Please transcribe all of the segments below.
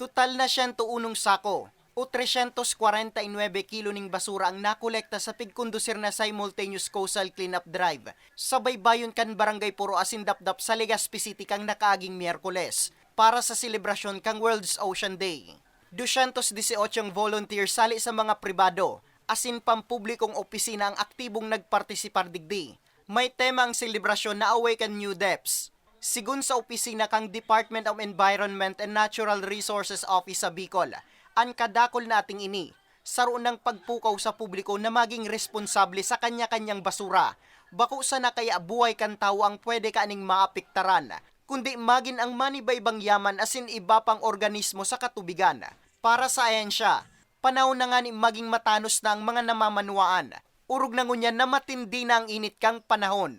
Total na 101 sako o 349 kilo ning basura ang nakolekta sa pigkondusir na simultaneous coastal cleanup drive sa baybayon kan barangay Puro Asindapdap sa Legazpi City kang nakaaging Miyerkules para sa selebrasyon kang World's Ocean Day. 218 ang volunteer sali sa mga pribado asin pampublikong opisina ang aktibong nagpartisipar digdi. May tema ang selebrasyon na Awaken New Depths. Sigun sa opisina kang Department of Environment and Natural Resources Office sa Bicol, ang kadakol nating ini, saro ng pagpukaw sa publiko na maging responsable sa kanya-kanyang basura. Bako sa na kaya buhay kan tao ang pwede kaning maapektaran, kundi magin ang manibaybang yaman asin iba pang organismo sa katubigan. Para sa ayensya, panahon na nga ni maging matanos na ang mga namamanuaan. Urog na ngunyan na matindi na ang init kang panahon.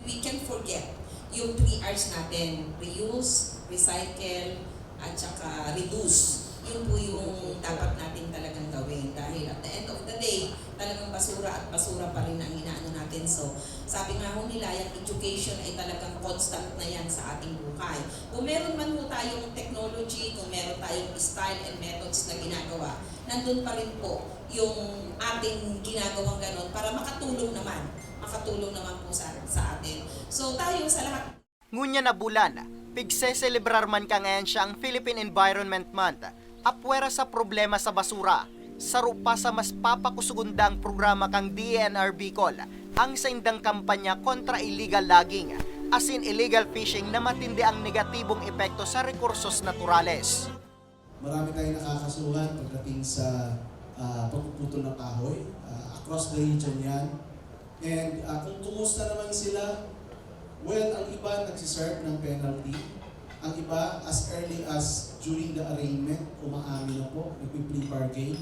we can forget yung 3 R's natin, reuse, recycle, at saka reduce. Yun po yung dapat natin talagang gawin dahil at the end of the day, talagang basura at basura pa rin ang inaano natin. So, sabi nga ho nila, yung education ay talagang constant na yan sa ating buhay. Kung meron man ho tayong technology, kung meron tayong style and methods na ginagawa, nandun pa rin po yung ating ginagawang ganon para makatulong naman makatulong naman po sa, sa atin. So tayo sa lahat Ngunya na bulan, pigse-celebrar man ka ngayon siya ang Philippine Environment Month, apwera sa problema sa basura, saro pa sa mas papakusugundang programa kang DNR Bicol, ang sa indang kampanya kontra illegal logging, as in illegal fishing na matindi ang negatibong epekto sa rekursos naturales. Marami tayong nakakasuhan pagdating sa uh, pagpuputol ng kahoy. ah, across the region yan. And ah, kung kumusta naman sila, well, ang iba nagsiserve ng penalty. Ang iba, as early as during the arraignment, umaamin na po, nagpi-plea bargain,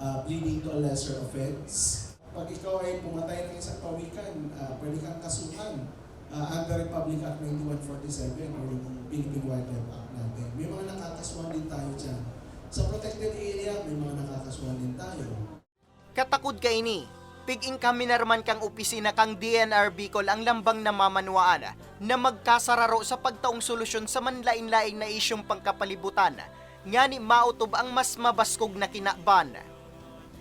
ah, pleading to a lesser offense. Pag ikaw ay pumatay ng isang pawikan, ah, pwede kang kasuhan ah, under Republic Act 9147 or yung Philippine Wildlife Act natin. May mga nakakasuhan din tayo dyan. Sa protected area, may mga nakakasuhan din tayo. Katakod ka ini, pig-ing kami narman kang opisina kang DNR Bicol ang lambang na mamanuaan na magkasararo sa pagtaong solusyon sa manlain-laing na isyong pangkapalibutan nga ni mautob ang mas mabaskog na kinakban.